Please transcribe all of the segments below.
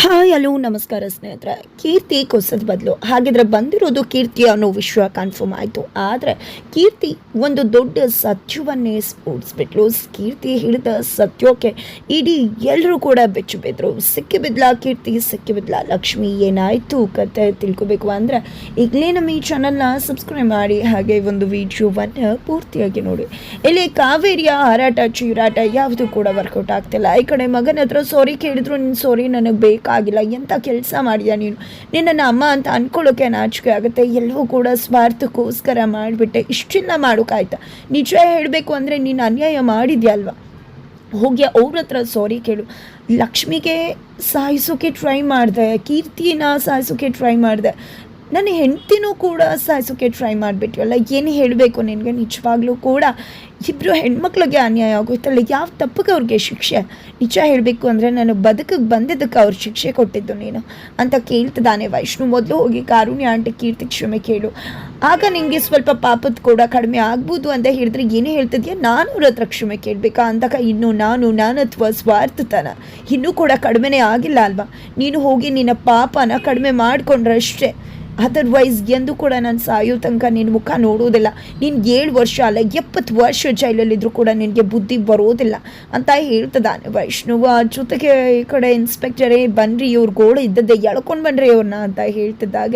Hi, hello, ನಮಸ್ಕಾರ ಸ್ನೇಹಿತರೆ. ಕೀರ್ತಿ ಕೊಸದ ಬದಲು. ಹಾಗಿದ್ರೆ ಬಂದಿರೋದು ಕೀರ್ತಿ ಅನ್ನೋ ವಿಶ್ವ ಕನ್ಫರ್ಮ್ ಆಯಿತು. ಆದರೆ ಕೀರ್ತಿ ಒಂದು ದೊಡ್ಡ ಸತ್ಯವನ್ನೇ ಸ್ಫೋಟಿಸ್ಬಿಟ್ಲು. ಕೀರ್ತಿ ಹಿಡಿದ ಸತ್ಯಕ್ಕೆ ಇಡೀ ಎಲ್ಲರೂ ಕೂಡ ಬೆಚ್ಚು ಬಿದ್ದರು ಸಿಕ್ಕಿ ಬಿದ್ಲ, ಕೀರ್ತಿ ಸಿಕ್ಕಿ ಬಿದ್ಲ. ಲಕ್ಷ್ಮಿ, ಏನಾಯಿತು ಕತೆ ತಿಳ್ಕೊಬೇಕು ಅಂದರೆ ಈಗಲೇ ನಮ್ಮ ಈ ಚಾನಲ್ನ ಸಬ್ಸ್ಕ್ರೈಬ್ ಮಾಡಿ, ಹಾಗೆ ಒಂದು ವಿಡಿಯೋವನ್ನು ಪೂರ್ತಿಯಾಗಿ ನೋಡಿ. ಇಲ್ಲಿ ಕಾವೇರಿಯ ಹಾರಾಟ, ಚೀರಾಟ ಯಾವುದು ಕೂಡ ವರ್ಕೌಟ್ ಆಗ್ತಿಲ್ಲ. ಈ ಕಡೆ ಮಗನ ಹತ್ರ ಸಾರಿ ಕೇಳಿದ್ರು ನಿನ್ನ ಸಾರಿ ನನಗೆ ಬೇಕಾಗಿಲ್ಲ ಎಂಥ ಕೆಲಸ ಮಾಡಿದ್ಯಾ ನೀನು? ನಿನ್ನನ್ನು ಅಮ್ಮ ಅಂತ ಅನ್ಕೊಳ್ಳೋಕೆ ನಾಚಿಕೆ ಆಗುತ್ತೆ? ಎಲ್ಲವೂ ಕೂಡ ಸ್ವಾರ್ಥಕ್ಕೋಸ್ಕರ ಮಾಡಿಬಿಟ್ಟೆ. ಇಷ್ಟನ್ನ ಮಾಡೋಕ್ಕಾಯ್ತಾ ನಿಜ ಹೇಳಬೇಕು ಅಂದರೆ ನೀನು ಅನ್ಯಾಯ ಮಾಡಿದ್ಯಾ ಅಲ್ವಾ? ಹೋಗಿ ಅವ್ರ ಹತ್ರ ಸಾರಿ ಕೇಳು. ಲಕ್ಷ್ಮಿಗೆ ಸಾಯಿಸೋಕೆ ಟ್ರೈ ಮಾಡಿದೆ. ಕೀರ್ತಿನ ಸಾಯಿಸೋಕೆ ಟ್ರೈ ಮಾಡಿದೆ. ನನ್ನ ಹೆಂಡ್ತಿನೂ ಕೂಡ ಸಾಯಿಸೋಕೆ ಟ್ರೈ ಮಾಡಿಬಿಟ್ವಲ್ಲ ಏನು ಹೇಳಬೇಕು ನಿನಗೆ? ನಿಜವಾಗ್ಲೂ ಕೂಡ ಇಬ್ಬರು ಹೆಣ್ಮಕ್ಳಿಗೆ ಅನ್ಯಾಯ ಆಗೋಯ್ತಲ್ಲ ಯಾವ ತಪ್ಪಿಗೆ ಅವ್ರಿಗೆ ಶಿಕ್ಷೆ? ನಿಜ ಹೇಳಬೇಕು ಅಂದರೆ ನಾನು ಬದುಕಿಗೆ ಬಂದಿದ್ದಕ್ಕೆ ಅವ್ರು ಶಿಕ್ಷೆ ಕೊಟ್ಟಿದ್ದು ನೀನು ಅಂತ ಕೇಳ್ತಿದ್ದಾನೆ ವೈಷ್ಣು. ಮೊದಲು ಹೋಗಿ ಕಾರುಣ್ಯ ಆಂಟಿ ಕೀರ್ತಿ ಕ್ಷಮೆ ಕೇಳು. ಆಗ ನಿನಗೆ ಸ್ವಲ್ಪ ಪಾಪದ ಕೂಡ ಕಡಿಮೆ ಆಗ್ಬೋದು ಅಂತ ಹೇಳಿದ್ರೆ ಏನೇ ಹೇಳ್ತಿದ್ಯಾ? ನಾನು ಅವ್ರ ಹತ್ರ ಕ್ಷಮೆ ಕೇಳಬೇಕಾ? ಅಂದಾಗ ಇನ್ನು ನಾನು ನಾನತ್ವ ಸ್ವಾರ್ಥತನ ಇನ್ನೂ ಕೂಡ ಕಡಿಮೆನೇ ಆಗಿಲ್ಲ ಅಲ್ವಾ? ನೀನು ಹೋಗಿ ನಿನ್ನ ಪಾಪನ ಕಡಿಮೆ ಮಾಡಿಕೊಂಡ್ರಷ್ಟೇ. ಅದರ್ವೈಸ್ ಎಂದು ಕೂಡ ನಾನು ಸಾಯೋ ತನಕ ನಿನ್ನ ಮುಖ ನೋಡೋದಿಲ್ಲ. ನೀನು ಏಳು ವರ್ಷ ಅಲ್ಲ, ಎಪ್ಪತ್ತು ವರ್ಷ ಜೈಲಲ್ಲಿದ್ದರೂ ಕೂಡ ನಿನಗೆ ಬುದ್ಧಿ ಬರೋದಿಲ್ಲ ಅಂತ ಹೇಳ್ತದಾನೆ ವೈಷ್ಣವ. ಜೊತೆಗೆ ಈ ಕಡೆ ಇನ್ಸ್ಪೆಕ್ಟರೇ ಬನ್ರಿ, ಇವ್ರ ಗೋಡೆ ಇದ್ದದ್ದೆ ಎಳ್ಕೊಂಡು ಬನ್ರಿ ಅವ್ರನ್ನ ಅಂತ ಹೇಳ್ತಿದ್ದಾಗ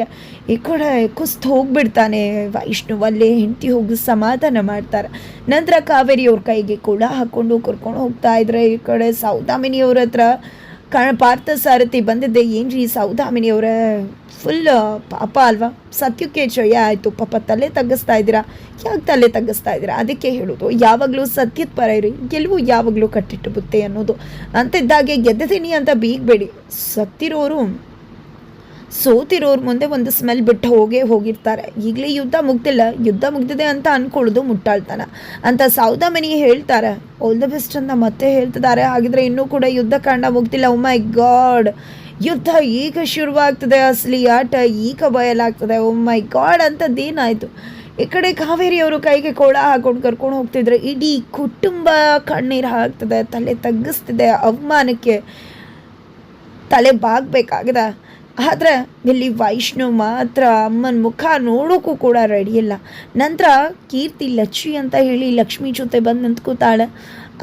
ಈ ಕಡೆ ಕುಸ್ತು ಹೋಗ್ಬಿಡ್ತಾನೆ ವೈಷ್ಣುವಲ್ಲೇ ಹೆಂಡತಿ ಹೋಗಿ ಸಮಾಧಾನ ಮಾಡ್ತಾರೆ. ನಂತರ ಕಾವೇರಿ ಅವ್ರ ಕೈಗೆ ಕೂಡ ಹಾಕ್ಕೊಂಡು ಕರ್ಕೊಂಡು ಹೋಗ್ತಾ ಇದ್ರೆ ಈ ಕಡೆ ಸೌದಾಮಿನಿಯವ್ರ ಹತ್ರ ಕ ಪಾರ್ಥ ಸಾರಥಿ ಬಂದಿದ್ದೆ ಏನ್ರಿ ಸೌದಾಮಿನಿಯವರ ಫುಲ್ ಪಾಪ ಅಲ್ವಾ? ಸತ್ಯಕ್ಕೆ ಜಯ ಆಯಿತು. ಪಾಪ ತಲೆ ತಗ್ಗಿಸ್ತಾ ಇದ್ದೀರಾ? ಯಾಕೆ ತಲೆ ತಗ್ಗಿಸ್ತಾ ಇದ್ದೀರಾ? ಅದಕ್ಕೆ ಹೇಳೋದು, ಯಾವಾಗಲೂ ಸತ್ಯದ ಪರ ಇರಿ. ಗೆಲುವು ಯಾವಾಗಲೂ ಕಟ್ಟಿಟ್ಟು ಬುತ್ತೆ ಅನ್ನೋದು. ಅಂತಿದ್ದಾಗೆ ಗೆದ್ದಿದ್ದೀನಿ ಅಂತ ಬೀಗಬೇಡಿ. ಸತ್ತಿರೋರು ಸೋತಿರೋರ್ ಮುಂದೆ ಒಂದು ಸ್ಮೆಲ್ ಬಿಟ್ಟು ಹೋಗೇ ಹೋಗಿರ್ತಾರೆ. ಈಗಲೇ ಯುದ್ಧ ಮುಗ್ದಿಲ್ಲ. ಯುದ್ಧ ಮುಗ್ದಿದೆ ಅಂತ ಅನ್ಕೊಳ್ಳೋದು ಮುಟ್ಟಾಳ್ತಾನ. ಅಂತ ಸೌದಾಮನಿ ಹೇಳ್ತಾರೆ. ಆಲ್ ದ ಬೆಸ್ಟ್ ಅಂತ ಮತ್ತೆ ಹೇಳ್ತಿದ್ದಾರೆ. ಹಾಗಿದ್ರೆ ಇನ್ನೂ ಕೂಡ ಯುದ್ಧ ಕಾಂಡ ಮುಗ್ದಿಲ್ಲ. ಓ ಮೈ ಗಾಡ್ ಯುದ್ಧ ಈಗ ಶುರುವಾಗ್ತದೆ ಅಸಲಿ ಆಟ. ಈಗ ಬಯಲಾಗ್ತದೆ. ಓ ಮೈ ಗಾಡ್ ಅಂತದ್ದೇನಾಯಿತು ಈ ಕಡೆ ಕಾವೇರಿ ಅವರು ಕೈಗೆ ಕೋಳ ಹಾಕೊಂಡು ಕರ್ಕೊಂಡು ಹೋಗ್ತಿದ್ರೆ. ಇಡೀ ಕುಟುಂಬ ಕಣ್ಣೀರು ಹಾಕ್ತದೆ. ತಲೆ ತಗ್ಗಿಸ್ತಿದೆ. ಅವಮಾನಕ್ಕೆ ತಲೆ ಬಾಗ್ಬೇಕಾಗಿದೆ. ಆದರೆ ಇಲ್ಲಿ ವೈಷ್ಣವ್ ಮಾತ್ರ ಅಮ್ಮನ ಮುಖ ನೋಡೋಕ್ಕೂ ಕೂಡ ರೆಡಿ ಇಲ್ಲ. ನಂತರ ಕೀರ್ತಿ ಲಕ್ಷ್ಮಿ ಅಂತ ಹೇಳಿ ಲಕ್ಷ್ಮಿ ಜೊತೆ ಬಂದು ನಿಂತ್ಕೋತಾಳೆ.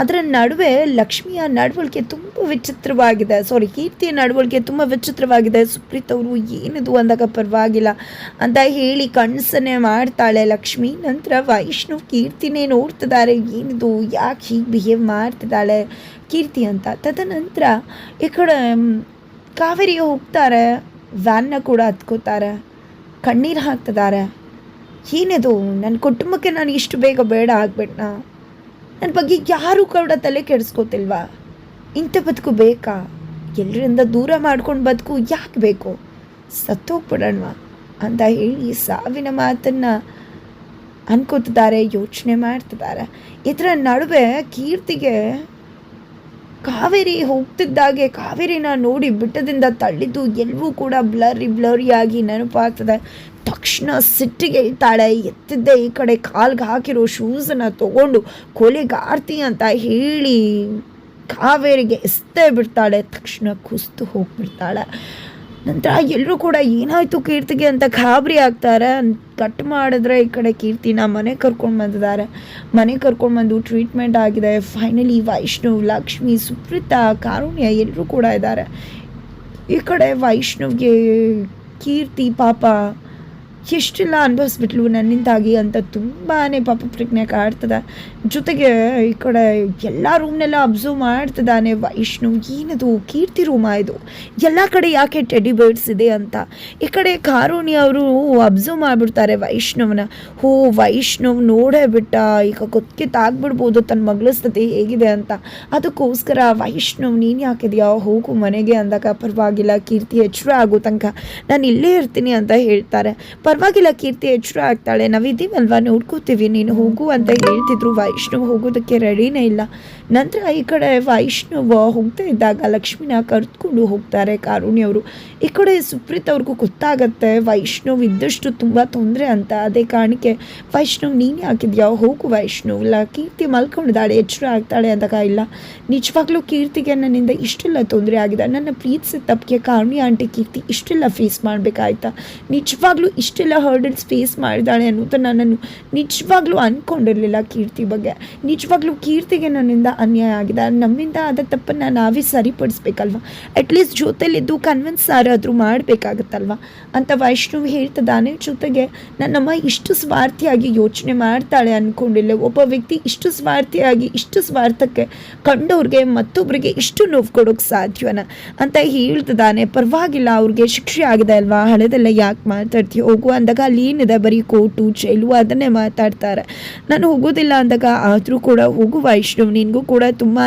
ಅದರ ನಡುವೆ ಲಕ್ಷ್ಮಿಯ ನಡವಳಿಕೆ ತುಂಬ ವಿಚಿತ್ರವಾಗಿದೆ. ಸಾರಿ ಕೀರ್ತಿಯ ನಡವಳಿಕೆ ತುಂಬ ವಿಚಿತ್ರವಾಗಿದೆ. ಸುಪ್ರೀತ್ ಅವರು ಏನಿದು ಅಂದಾಗ ಪರವಾಗಿಲ್ಲ ಅಂತ ಹೇಳಿ ಕಣ್ಸನ್ನೇ ಮಾಡ್ತಾಳೆ ಲಕ್ಷ್ಮಿ. ನಂತರ ವೈಷ್ಣು ಕೀರ್ತಿನೇ ನೋಡ್ತಿದ್ದಾರೆ ಏನಿದು, ಯಾಕೆ ಹೀಗೆ ಬಿಹೇವ್ ಮಾಡ್ತಿದ್ದಾಳೆ ಕೀರ್ತಿ ಅಂತ. ತದನಂತರ ಈ ಕಡೆ ಮ್, ಕಾವೇರಿ ಹೋಗ್ತಾರೆ ವ್ಯಾನ್ನ ಕೂಡ ಹತ್ಕೋತಾರೆ ಕಣ್ಣೀರು ಹಾಕ್ತಿದ್ದಾರೆ. ಏನಿದು? ನನ್ನ ಕುಟುಂಬಕ್ಕೆ ನಾನು ಇಷ್ಟು ಬೇಗ ಬೇಡ ಆಗ್ಬಿಟ್ನಾ? ನನ್ನ ಬಗ್ಗೆ ಯಾರೂ ಕೂಡ ತಲೆ ಕೆಡಿಸ್ಕೋತಿಲ್ವಾ? ಇಂಥ ಬದುಕು ಬೇಕಾ? ಎಲ್ಲರಿಂದ ದೂರ ಮಾಡ್ಕೊಂಡು ಬದುಕು ಯಾಕೆ ಬೇಕು? ಸತ್ತೋಗ್ಬಿಡೋಣವಾ ಅಂತ ಹೇಳಿ ಸಾವಿನ ಮಾತನ್ನು ಅನ್ಕೋತಿದ್ದಾರೆ ಯೋಚನೆ ಮಾಡ್ತಿದ್ದಾರೆ. ಇದರ ನಡುವೆ ಕೀರ್ತಿಗೆ ಕಾವೇರಿ ಹೋಗ್ತಿದ್ದಾಗೆ, ಕಾವೇರಿನ ನೋಡಿ ಬಿಟ್ಟದಿಂದ ತಳ್ಳಿದ್ದು ಎಲ್ಲವೂ ಕೂಡ ಬ್ಲರಿ ಬ್ಲರಿಯಾಗಿ ನೆನಪಾಗ್ತದೆ. ತಕ್ಷಣ ಸಿಟ್ಟಿಗೆ ಇಳ್ತಾಳೆ ಎತ್ತಿದ್ದೆ ಈ ಕಡೆ, ಕಾಲ್ಗೆ ಹಾಕಿರೋ ಶೂಸನ್ನು ತಗೊಂಡು ಕೊಲೆಗಾರ್ತಿ ಅಂತ ಹೇಳಿ ಕಾವೇರಿಗೆ ಎಸ್ತೇ ಬಿಡ್ತಾಳೆ. ತಕ್ಷಣ ಕುಸ್ತು ಹೋಗ್ಬಿಡ್ತಾಳೆ. ನಂತರ ಎಲ್ಲರೂ ಕೂಡ ಏನಾಯಿತು ಕೀರ್ತಿಗೆ ಅಂತ ಗಾಬರಿ ಆಗ್ತಾರೆ. ಕಟ್ ಮಾಡಿದ್ರೆ ಈ ಕಡೆ ಕೀರ್ತಿನ ಮನೆ ಕರ್ಕೊಂಡು ಬಂದಿದ್ದಾರೆ. ಮನೆ ಕರ್ಕೊಂಡು ಬಂದು ಟ್ರೀಟ್ಮೆಂಟ್ ಆಗಿದೆ. ಫೈನಲಿ ವೈಷ್ಣವ್ ಲಕ್ಷ್ಮಿ, ಸುಪ್ರೀತಾ, ಕಾರುಣ್ಯ ಎಲ್ಲರೂ ಕೂಡ ಇದ್ದಾರೆ. ಈ ಕಡೆ ವೈಷ್ಣವ್ಗೆ ಕೀರ್ತಿ ಪಾಪ ಎಷ್ಟೆಲ್ಲ ಅನುಭವಿಸ್ಬಿಟ್ಲು ನನ್ನಿಂದಾಗಿ ಅಂತ ತುಂಬಾ ಪಾಪ ಪ್ರಜ್ಞೆ ಕಾಡ್ತದೆ. ಜೊತೆಗೆ ಈ ಕಡೆ ಎಲ್ಲ ರೂಮ್ನೆಲ್ಲ ಅಬ್ಸರ್ವ್ ಮಾಡ್ತಿದ್ದಾನೆ ವೈಷ್ಣು. ಏನದು? ಕೀರ್ತಿ ರೂಮ ಇದು? ಎಲ್ಲ ಕಡೆ ಯಾಕೆ ಟೆಡಿ ಬರ್ಡ್ಸ್ ಇದೆ ಅಂತ? ಈ ಕಡೆ ಕಾರುಣಿ ಅವರು ಅಬ್ಸರ್ವ್ ಮಾಡಿಬಿಡ್ತಾರೆ ವೈಷ್ಣವನ. ಹೋ, ವೈಷ್ಣವ್ ನೋಡೇ ಬಿಟ್ಟ. ಈಗ ಗೊತ್ತಿತ್ತಾಗ್ಬಿಡ್ಬೋದು ತನ್ನ ಮಗಳ ಸ್ಥಿತಿ ಹೇಗಿದೆ ಅಂತ. ಅದಕ್ಕೋಸ್ಕರ ವೈಷ್ಣವ್, ನೀನು ಯಾಕಿದೆಯಾ? ಹೋಗು ಮನೆಗೆ ಅಂದಾಗ ಪರವಾಗಿಲ್ಲ. ಕೀರ್ತಿ ಹೆಚ್ಚು ಆಗೋ ತನಕ. ನಾನು ಇಲ್ಲೇ ಇರ್ತೀನಿ ಅಂತ ಹೇಳ್ತಾರೆ. ಪರವಾಗಿಲ್ಲ ಕೀರ್ತಿ ಎಚ್ಚರ ಆಗ್ತಾಳೆ. ನಾವಿದ್ದೀವಲ್ವಾ ನೋಡ್ಕೋತೀವಿ. ನೀನು ಹೋಗು ಅಂತ ಹೇಳ್ತಿದ್ರು. ವೈಷ್ಣವ್ ಹೋಗೋದಕ್ಕೆ ರೆಡಿನೇ ಇಲ್ಲ. ನಂತರ ಈ ಕಡೆ ವೈಷ್ಣವ್ ಹೋಗ್ತಾ ಇದ್ದಾಗ ಲಕ್ಷ್ಮಿನ ಕರೆದುಕೊಂಡು ಹೋಗ್ತಾರೆ ಕಾರುಣ್ಯವರು ಈ ಕಡೆ ಸುಪ್ರೀತ್ ಅವ್ರಿಗೂ ಗೊತ್ತಾಗತ್ತೆ, ವೈಷ್ಣವ್ ಇದ್ದಷ್ಟು ತುಂಬ ತೊಂದರೆ ಅಂತ. ಅದೇ ಕಾರಣಕ್ಕೆ ವೈಷ್ಣವ್, ನೀನು ಹಾಕಿದ್ಯಾ? ಹೋಗು ವೈಷ್ಣವ್. ಇಲ್ಲ, ಕೀರ್ತಿ ಮಲ್ಕೊಂಡಿದ್ದಾಳೆ. ಎಚ್ಚರ ಆಗ್ತಾಳೆ ಅಂದಾಗ ಇಲ್ಲ. ನಿಜವಾಗ್ಲೂ ಕೀರ್ತಿಗೆ ನನ್ನಿಂದ ಇಷ್ಟೆಲ್ಲ ತೊಂದರೆ ಆಗಿದೆ. ನನ್ನ ಪ್ರೀತಿಸಿದ ತಪ್ಪಿಗೆ ಕಾರುಣ್ಯ ಆಂಟಿ ಕೀರ್ತಿ ಇಷ್ಟೆಲ್ಲ ಫೇಸ್ ಮಾಡಬೇಕಾಯ್ತಾ? ನಿಜವಾಗ್ಲೂ ಇಷ್ಟೆಲ್ಲ ಹರ್ಡಲ್ಸ್ ಫೇಸ್ ಮಾಡಿದಾಳೆ ಅನ್ನೋದು ನನ್ನನ್ನು ನಿಜವಾಗ್ಲೂ ಅಂದ್ಕೊಂಡಿರಲಿಲ್ಲ ಕೀರ್ತಿ ಬಗ್ಗೆ. ನಿಜವಾಗ್ಲೂ ಕೀರ್ತಿಗೆ ನನ್ನಿಂದ ಅನ್ಯಾಯ ಆಗಿದೆ. ನಮ್ಮಿಂದ ಆದ ತಪ್ಪನ್ನು ನಾವೇ ಸರಿಪಡಿಸ್ಬೇಕಲ್ವ? ಅಟ್ಲೀಸ್ಟ್ ಜೊತೆಲಿದ್ದು ಕನ್ವಿನ್ಸ್ ಯಾರಾದರೂ ಮಾಡಬೇಕಾಗತ್ತಲ್ವ? ಅಂತ ವೈಷ್ಣವ್ ಹೇಳ್ತದಾನೆ ಜೊತೆಗೆ ನನ್ನಮ್ಮ ಇಷ್ಟು ಸ್ವಾರ್ಥಿಯಾಗಿ ಯೋಚನೆ ಮಾಡ್ತಾಳೆ ಅಂದ್ಕೊಂಡಿಲ್ಲ ಒಬ್ಬ ವ್ಯಕ್ತಿ ಇಷ್ಟು ಸ್ವಾರ್ಥಿಯಾಗಿ, ಇಷ್ಟು ಸ್ವಾರ್ಥಕ್ಕೆ ಕಂಡವ್ರಿಗೆ ಮತ್ತೊಬ್ಬರಿಗೆ ಇಷ್ಟು ನೋವು ಕೊಡೋಕೆ ಸಾಧ್ಯವನ ಅಂತ ಹೇಳ್ತದಾನೆ. ಪರವಾಗಿಲ್ಲ, ಅವ್ರಿಗೆ ಶಿಕ್ಷೆ ಆಗಿದೆ ಅಲ್ವಾ? ಹಳೆದೆಲ್ಲ ಯಾಕೆ ಮಾತಾಡ್ತೀವಿ ಹೋಗು ಅಂದಾಗ ಅಲ್ಲಿ ಏನಿದೆ? ಬರೀ ಕೋಟು ಜೈಲು ಅದನ್ನೇ ಮಾತಾಡ್ತಾರೆ. ನಾನು ಹೋಗೋದಿಲ್ಲ ಅಂದಾಗ ಆದರೂ ಕೂಡ ಹೋಗು ವೈಷ್ಣವ್, ನಿನಗೂ ಕೂಡ ತುಂಬಾ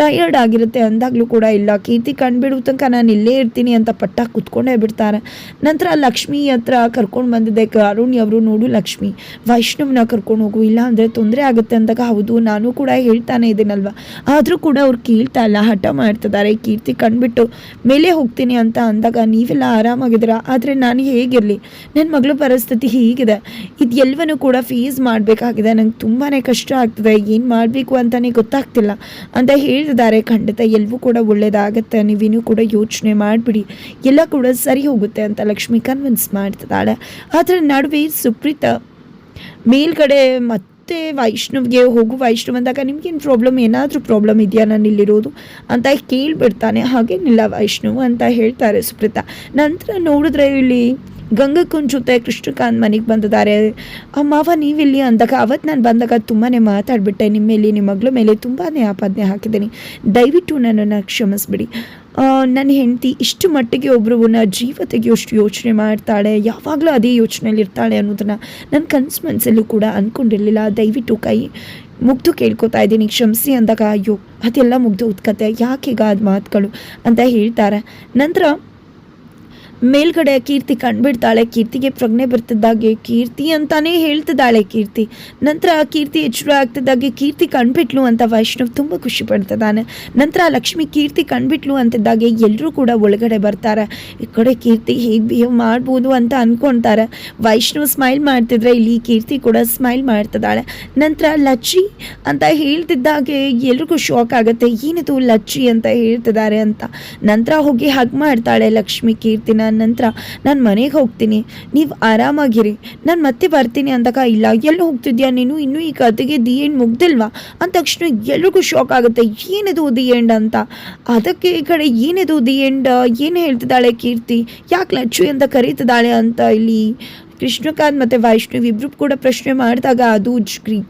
ಟಯರ್ಡ್ ಆಗಿರುತ್ತೆ. ಅಂದಾಗಲೂ ಕೂಡ ಇಲ್ಲ. ಕೀರ್ತಿ ಕಂಡುಬಿಡುವ ತನಕ ನಾನು ಇಲ್ಲೇ ಇರ್ತೀನಿ ಅಂತ ಪಟ್ಟ ಕುತ್ಕೊಂಡೇ ಬಿಡ್ತಾರೆ ನಂತರ ಲಕ್ಷ್ಮಿ ಹತ್ರ ಕರ್ಕೊಂಡು ಬಂದಿದ್ದೆ. ಅರುಣ್ ಅವರು ನೋಡು ಲಕ್ಷ್ಮಿ, ವೈಷ್ಣವ್ನ ಕರ್ಕೊಂಡು ಹೋಗು, ಇಲ್ಲ ಅಂದರೆ ತೊಂದರೆ ಆಗುತ್ತೆ ಅಂದಾಗ ಹೌದು, ನಾನು ಕೂಡ ಹೇಳ್ತಾನೆ ಇದ್ದೀನಲ್ವ ಆದರೂ ಕೂಡ ಅವ್ರು ಕೇಳ್ತಾ ಇಲ್ಲ, ಹಠ ಮಾಡ್ತಿದ್ದಾರೆ, ಕೀರ್ತಿ ಕಂಡುಬಿಟ್ಟು ಮೇಲೆ ಹೋಗ್ತೀನಿ ಅಂತ ಅಂದಾಗ ನೀವೆಲ್ಲ ಆರಾಮಾಗಿದ್ದೀರಾ? ಆದರೆ ನಾನು ಹೇಗಿರಲಿ? ನನ್ನ ಮಗಳ ಪರಿಸ್ಥಿತಿ ಹೀಗಿದೆ. ಇದು ಎಲ್ಲವನ್ನೂ ಕೂಡ ಫೇಸ್ ಮಾಡಬೇಕಾಗಿದೆ. ನಂಗೆ ತುಂಬಾ ಕಷ್ಟ ಆಗ್ತದೆ. ಏನು ಮಾಡಬೇಕು ಅಂತಲೇ ಗೊತ್ತಾಗ್ತಿಲ್ಲ ಅಂತ ಹೇಳ್ತಿದ್ದಾರೆ. ಖಂಡಿತ ಎಲ್ಲವೂ ಕೂಡ ಒಳ್ಳೆಯದಾಗುತ್ತೆ ನೀವೇನು ಕೂಡ ಯೋಚನೆ ಮಾಡಿಬಿಡಿ. ಎಲ್ಲ ಕೂಡ ಸರಿ ಹೋಗುತ್ತೆ ಅಂತ ಲಕ್ಷ್ಮಿ. ಕನ್ವಿನ್ಸ್ ಮಾಡ್ತಿದ್ದಾಳೆ. ಅದರ ನಡುವೆ ಸುಪ್ರೀತ ಮೇಲ್ಗಡೆ ಮತ್ತೆ ವೈಷ್ಣವ್ಗೆ ಹೋಗು, ವೈಷ್ಣವ್ ಅಂದಾಗ ನಿಮ್ಗೇನು ಪ್ರಾಬ್ಲಮ್ ಏನಾದರೂ ಪ್ರಾಬ್ಲಮ್ ಇದೆಯಾ ನಾನು ಇಲ್ಲಿರೋದು? ಅಂತ ಕೇಳಿಬಿಡ್ತಾನೆ. ಹಾಗೇನಿಲ್ಲ ವೈಷ್ಣವ್ ಅಂತ ಹೇಳ್ತಾರೆ ಸುಪ್ರೀತ. ನಂತರ ನೋಡಿದ್ರೆ ಇಲ್ಲಿ ಗಂಗಕ್ಕನ ಜೊತೆ ಕೃಷ್ಣಕಾಂತ್ ಮನೆಗೆ ಬಂದಿದ್ದಾರೆ. ಮಾವ ನೀವಿಲ್ಲಿ ಅಂದಾಗ ಅವತ್ತು ನಾನು ಬಂದಾಗ ತುಂಬಾ ಮಾತಾಡಿಬಿಟ್ಟೆ. ನಿಮ್ಮ ಮೇಲೆ ನಿಮ್ಮ ಮಗಳ ಮೇಲೆ ತುಂಬಾ ಆಪಾದನೆ ಹಾಕಿದ್ದೀನಿ. ದಯವಿಟ್ಟು ನನ್ನನ್ನು ಕ್ಷಮಿಸ್ಬಿಡಿ. ನನ್ನ ಹೆಂಡತಿ ಇಷ್ಟು ಮಟ್ಟಿಗೆ ಒಬ್ರನ್ನ ಜೀವ ತೆಗೆಯೋಷ್ಟು ಯೋಚನೆ ಮಾಡ್ತಾಳೆ, ಯಾವಾಗಲೂ ಅದೇ ಯೋಚನೆಯಲ್ಲಿ ಇರ್ತಾಳೆ ಅನ್ನೋದನ್ನು ನನ್ನ ಕನಸು ಮನಸ್ಸಲ್ಲೂ ಕೂಡ ಅಂದ್ಕೊಂಡಿರಲಿಲ್ಲ ದಯವಿಟ್ಟು ಕೈ ಮುಗ್ದು ಕೇಳ್ಕೊತಾ ಇದ್ದೀನಿ. ಕ್ಷಮಿಸಿ ಅಂದಾಗ, ಅಯ್ಯೋ, ಅದೆಲ್ಲ ಮುಗ್ದು ಉತ್ಕತೆ ಯಾಕೆ ಅದು ಮಾತುಗಳು ಅಂತ ಹೇಳ್ತಾರೆ. ನಂತರ ಮೇಲ್ಗಡೆ ಕೀರ್ತಿ ಕಂಡುಬಿಡ್ತಾಳೆ ಕೀರ್ತಿಗೆ ಪ್ರಜ್ಞೆ ಬರ್ತಿದ್ದಾಗೆ ಕೀರ್ತಿ ಅಂತಾನೆ ಹೇಳ್ತಿದ್ದಾಳೆ ಕೀರ್ತಿ. ನಂತರ ಕೀರ್ತಿ ಎಚ್ಚರ ಆಗ್ತಿದ್ದಾಗೆ. ಕೀರ್ತಿ ಕಂಡುಬಿಟ್ಲು ಅಂತ ವೈಷ್ಣವ್ ತುಂಬ ಖುಷಿ ಪಡ್ತಿದ್ದಾನೆ. ನಂತರ ಲಕ್ಷ್ಮಿ ಕೀರ್ತಿ ಕಂಡುಬಿಟ್ಲು ಅಂತಿದ್ದಾಗೆ. ಎಲ್ಲರೂ ಕೂಡ ಒಳಗಡೆ ಬರ್ತಾರೆ. ಈ ಕಡೆ ಕೀರ್ತಿ ಹೇಗೆ ಬಿಹೇವ್ ಮಾಡ್ಬೋದು ಅಂತ ಅಂದ್ಕೊಳ್ತಾರೆ ವೈಷ್ಣವ್ ಸ್ಮೈಲ್ ಮಾಡ್ತಿದ್ರೆ ಇಲ್ಲಿ ಕೀರ್ತಿ ಕೂಡ ಸ್ಮೈಲ್ ಮಾಡ್ತಿದ್ದಾಳೆ. ನಂತರ ಲಚ್ಚಿ ಅಂತ ಹೇಳ್ತಿದ್ದಾಗೆ ಎಲ್ರಿಗೂ ಶಾಕ್ ಆಗುತ್ತೆ. ಏನಿದು ಲಚ್ಚಿ? ಅಂತ ಹೇಳ್ತಿದ್ದಾರೆ ಅಂತ. ನಂತರ ಹೋಗಿ ಹಗ್ ಮಾಡ್ತಾಳೆ ಲಕ್ಷ್ಮಿ ಕೀರ್ತಿನ. ನಂತರ ನಾನು ಮನೆಗೆ ಹೋಗ್ತೀನಿ. ನೀವು ಆರಾಮಾಗಿರಿ. ನಾನು ಮತ್ತೆ ಬರ್ತೀನಿ ಅಂದಾಗ ಇಲ್ಲ, ಎಲ್ಲಿ ಹೋಗ್ತಿದ್ಯಾ ನೀನು? ಇನ್ನೂ ಈ ಕತೆಗೆ ದಿ ಎಂಡ್ ಮುಗ್ದಿಲ್ವಾ? ಅಂದ ತಕ್ಷಣ ಎಲ್ರಿಗೂ ಶಾಕ್ ಆಗುತ್ತೆ. ಏನಿದು ದಿ ಎಂಡ್ ಅಂತ? ಅದಕ್ಕೆ ಈ ಕಡೆ ಏನಿದು ದಿ ಎಂಡ್? ಏನು ಹೇಳ್ತಿದ್ದಾಳೆ ಕೀರ್ತಿ? ಯಾಕೆ ಲಚ್ಚು ಅಂತ ಕರೀತಿದ್ದಾಳೆ ಅಂತ ಇಲ್ಲಿ? ಕೃಷ್ಣಕಾಂತ್ ಮತ್ತು ವೈಷ್ಣವಿ ಇಬ್ಬರು ಕೂಡ ಪ್ರಶ್ನೆ ಮಾಡಿದಾಗ, ಅದು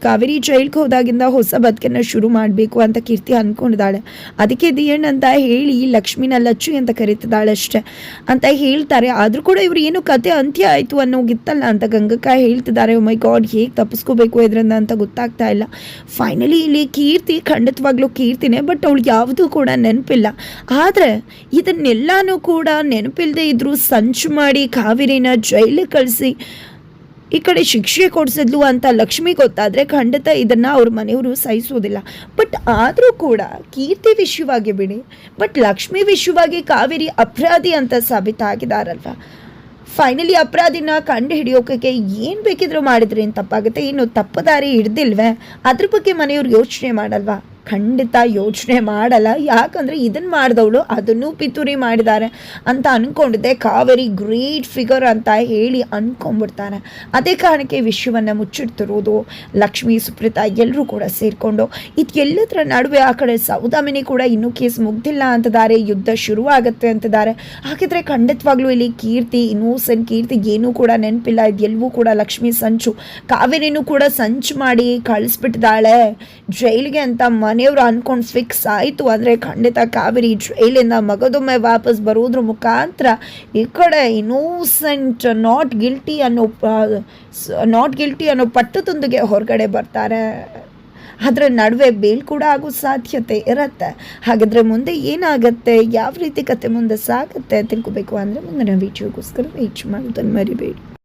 ಕಾವೇರಿ ಜೈಲ್ಗೆ ಹೋದಾಗಿಂದ ಹೊಸ ಬದುಕನ್ನು ಶುರು ಮಾಡಬೇಕು ಅಂತ ಕೀರ್ತಿ ಅಂದ್ಕೊಂಡಿದ್ದಾಳೆ ಅದಕ್ಕೆ ದಿಯಣ್ ಅಂತ ಹೇಳಿ ಲಕ್ಷ್ಮಿನ ಲಚ್ಚು ಅಂತ ಕರೀತಿದ್ದಾಳೆ ಅಷ್ಟೇ. ಅಂತ ಹೇಳ್ತಾರೆ. ಆದರೂ ಕೂಡ ಇವ್ರು ಏನು ಕತೆ ಅಂತ್ಯ ಆಯಿತು ಅನ್ನೋಗಿತ್ತಲ್ಲ ಅಂತ ಗಂಗಕ್ಕ ಹೇಳ್ತಿದ್ದಾರೆ. ಮೈ ಗಾಡ್ ಹೇಗೆ ತಪ್ಪಿಸ್ಕೋಬೇಕು ಇದರಿಂದ ಅಂತ ಗೊತ್ತಾಗ್ತಾ ಇಲ್ಲ. ಫೈನಲಿ ಇಲ್ಲಿ ಕೀರ್ತಿ, ಖಂಡಿತವಾಗ್ಲೂ ಕೀರ್ತಿನೇ ಬಟ್ ಅವಳು ಯಾವುದೂ ಕೂಡ ನೆನಪಿಲ್ಲ. ಆದರೆ ಇದನ್ನೆಲ್ಲನೂ ಕೂಡ ನೆನಪಿಲ್ಲದೆ ಇದ್ರು ಸಂಚು ಮಾಡಿ ಕಾವೇರಿನ ಜೈಲಿಗೆ ಕಳಿಸಿ ಈ ಕಡೆ ಶಿಕ್ಷೆ ಕೊಡಿಸಿದ್ಲು ಅಂತ ಲಕ್ಷ್ಮಿ ಗೊತ್ತಾದರೆ ಖಂಡಿತ ಇದನ್ನು ಅವ್ರ ಮನೆಯವರು ಸಹಿಸೋದಿಲ್ಲ ಬಟ್ ಆದರೂ ಕೂಡ ಕೀರ್ತಿ ವಿಷಯವಾಗಿ ಬಿಡಿ. ಬಟ್ ಲಕ್ಷ್ಮಿ ವಿಷಯವಾಗಿ ಕಾವೇರಿ ಅಪರಾಧಿ ಅಂತ ಸಾಬೀತಾಗಿದ್ದಾರಲ್ವ? ಫೈನಲಿ ಅಪರಾಧಿನ ಕಂಡು ಹಿಡಿಯೋಕೆ ಏನು ಬೇಕಿದ್ರೂ ಮಾಡಿದ್ರೆ ಏನು ತಪ್ಪಾಗುತ್ತೆ? ಏನು ತಪ್ಪು ದಾರಿ ಹಿಡ್ದಿಲ್ವೇ? ಅದ್ರ ಬಗ್ಗೆ ಮನೆಯವ್ರು ಯೋಚನೆ ಮಾಡಲ್ವಾ? ಖಂಡಿತ ಯೋಚನೆ ಮಾಡಲ್ಲ. ಯಾಕಂದರೆ ಇದನ್ನು ಮಾಡಿದವಳು ಅದನ್ನು ಪಿತೂರಿ ಮಾಡಿದ್ದಾರೆ ಅಂತ ಅಂದ್ಕೊಂಡಿದ್ದೆ ಕಾವೇರಿ ಗ್ರೇಟ್ ಫಿಗರ್ ಅಂತ ಹೇಳಿ ಅಂದ್ಕೊಂಡ್ಬಿಡ್ತಾನೆ ಅದೇ ಕಾರಣಕ್ಕೆ ವಿಶ್ವವನ್ನು ಮುಚ್ಚಿಡ್ತಿರೋದು, ಲಕ್ಷ್ಮಿ, ಸುಪ್ರೀತಾ ಎಲ್ಲರೂ ಕೂಡ ಸೇರಿಕೊಂಡು, ಇದು ಎಲ್ಲದರ ನಡುವೆ ಆ ಕಡೆ ಸೌದಾಮಿನಿ ಕೂಡ ಇನ್ನೂ ಕೇಸ್ ಮುಗ್ದಿಲ್ಲ ಅಂತಿದ್ದಾರೆ ಯುದ್ಧ ಶುರುವಾಗುತ್ತೆ ಅಂತಿದ್ದಾರೆ ಹಾಗಿದ್ರೆ ಖಂಡಿತವಾಗ್ಲೂ ಇಲ್ಲಿ ಕೀರ್ತಿ, ಇನ್ನೂಸೆಂಟ್ ಕೀರ್ತಿ ಏನೂ ಕೂಡ ನೆನಪಿಲ್ಲ. ಇದೆಲ್ಲವೂ ಕೂಡ ಲಕ್ಷ್ಮಿ ಸಂಚು, ಕಾವೇರಿನೂ ಕೂಡ ಸಂಚು ಮಾಡಿ ಕಳಿಸ್ಬಿಟ್ಟಿದ್ದಾಳೆ. ಜೈಲಿಗೆ ಅಂತ ಮನೆಯವರು ಅಂದ್ಕೊಂಡು ಫಿಕ್ಸ್ ಆಯಿತು ಅಂದರೆ ಖಂಡಿತ ಕಾವೇರಿ ಜೈಲಿಂದ ಮಗದೊಮ್ಮೆ ವಾಪಸ್ ಬರೋದ್ರ ಮುಖಾಂತರ ಈ ಕಡೆ ಇನ್ನೂಸೆಂಟ್ ನಾಟ್ ಗಿಲ್ಟಿ ಅನ್ನೋ ನಾಟ್ ಗಿಲ್ಟಿ ಅನ್ನೋ ಪಟ್ಟದೊಂದಿಗೆ ಹೊರಗಡೆ ಬರ್ತಾರೆ. ಅದರ ನಡುವೆ ಬೇಲ್ ಕೂಡ ಆಗೋ ಸಾಧ್ಯತೆ ಇರುತ್ತೆ. ಹಾಗಾದರೆ ಮುಂದೆ ಏನಾಗುತ್ತೆ, ಯಾವ ರೀತಿ ಕತೆ ಮುಂದೆ ಸಾಗುತ್ತೆ ತಿಳ್ಕೊಬೇಕು ಅಂದರೆ ಮುಂದಿನ ವೀಡಿಯೋಗೋಸ್ಕರ ವೀಚ್ ಮಾಡೋದನ್ನು ಮರಿಬೇಡಿ.